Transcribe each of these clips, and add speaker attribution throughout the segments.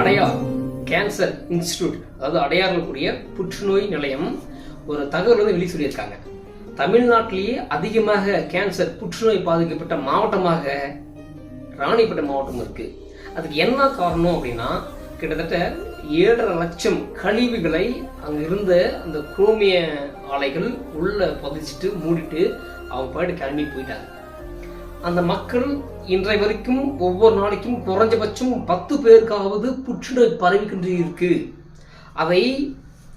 Speaker 1: Adyar cancer institute அதாவது அடையாறில் கூடிய புற்றுநோய் நிலையம். ஒரு தகவல் வந்து வெளியே சொல்லியிருக்காங்க. தமிழ்நாட்டிலேயே அதிகமாக கேன்சர் புற்றுநோய் பாதிக்கப்பட்ட மாவட்டமாக ராணிப்பேட்டை மாவட்டம் இருக்கு. அதுக்கு என்ன காரணம் அப்படின்னா கிட்டத்தட்ட ஏழரை லட்சம் கழிவுகளை அங்க இருந்த அந்த குரோமிய ஆலைகள் உள்ள புதைச்சிட்டு மூடிட்டு அவங்க பாட்டு கிளம்பி போயிட்டாங்க. அந்த மக்கள் இன்றை வரைக்கும் ஒவ்வொரு நாளைக்கும் குறைஞ்சபட்சம் பத்து பேருக்காவது புற்றுநோய் பரவிக்கிட்டு இருக்கு. அதை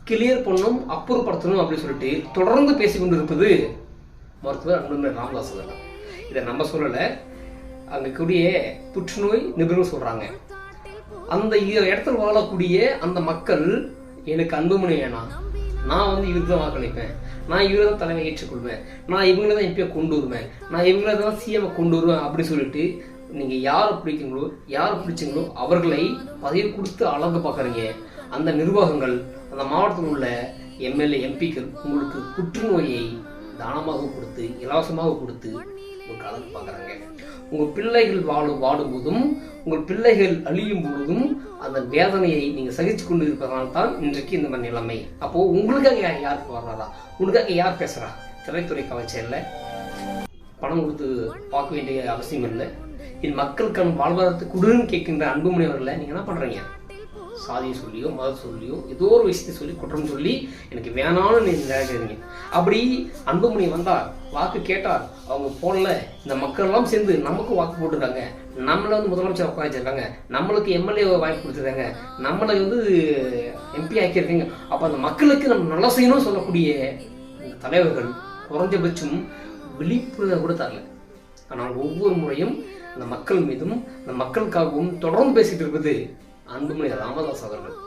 Speaker 1: கிளியர் பண்ணும் அப்புறப்படுத்தணும் அப்படின்னு சொல்லிட்டு தொடர்ந்து பேசிக் கொண்டிருப்பது மருத்துவர் அன்புமணி ராமதாஸ் அவர்கள். இதை நம்ம சொல்லலை. அங்கே கூடிய புற்றுநோய் நிபுணர் சொல்கிறாங்க அந்த இடத்துல வாழக்கூடிய அந்த மக்கள் எனக்கு அன்புமணி வேணாம் நான் வந்து இவருக்கு தான் வாக்களிப்பேன். நான் இவரை தான் தலைமை ஏற்றுக்கொள்வேன். நான் இவங்கள தான் எம்பியை கொண்டு வருவேன். நான் இவங்கள தான் சிஎம் கொண்டு வருவேன் அப்படின்னு சொல்லிட்டு நீங்கள் யார் பிடிக்கீங்களோ யார் பிடிச்சிங்களோ அவர்களை பதவி கொடுத்து அழகு பார்க்குறீங்க. அந்த நிர்வாகங்கள் அந்த மாவட்டத்தில் உள்ள எம்எல்ஏ எம்பிக்கள் உங்களுக்கு புற்றுநோயை தானமாக கொடுத்து இலவசமாக கொடுத்து ஒரு அழகு பார்க்குறாங்க. உங்கள் பிள்ளைகள் வாழும் வாடும்போதும் உங்கள் பிள்ளைகள் அழியும் பொழுதும் அந்த வேதனையை நீங்கள் சகிச்சு கொண்டு இருப்பதனால தான் இன்றைக்கு இந்த மாதிரி நிலைமை. அப்போ உங்களுக்காக யார் யாருக்கு வர்றாரா உங்களுக்காக யார் பேசுறா? திரைத்துறை கவர்ச்சியில். பணம் கொடுத்து பார்க்க வேண்டிய அவசியம் இல்லை. என் மக்களுக்கான வாழ்வாதாரத்தை கொடுன்னு கேட்கின்ற அன்புமணி அவர்களை நீங்க என்ன பண்றீங்க? சாதியை சொல்லியோ மத சொல்லியோ ஏதோ ஒரு விஷயத்தை சொல்லி குற்றம் சொல்லி எனக்கு வேணாம்னு நீங்க நினைக்கிறீங்க அப்படி அன்புமணி வந்தார் வாக்கு கேட்டார். அவங்க போனல இந்த மக்கள் எல்லாம் சேர்ந்து நமக்கு வாக்கு போட்டிருக்காங்க. நம்மளை வந்து முதலமைச்சர் உட்கார வச்சிருக்காங்க நம்மளுக்கு எம்எல்ஏ வாய்ப்பு கொடுத்துருக்காங்க. நம்மளை வந்து எம்பி ஆக்கியிருக்காங்க. அப்போ அந்த மக்களுக்கு நம்ம நல்லா செய்யணும்னு சொல்லக்கூடிய இந்த தலைவர்கள் குறைஞ்சபட்சம் விழிப்புணர்வு கூட தரல. ஆனால் ஒவ்வொரு முறையும் அந்த மக்கள் மீதும் அந்த மக்களுக்காகவும் தொடர்ந்து பேசிட்டு இருப்பது அன்புமணி ராமதாஸ் அவர்கள்.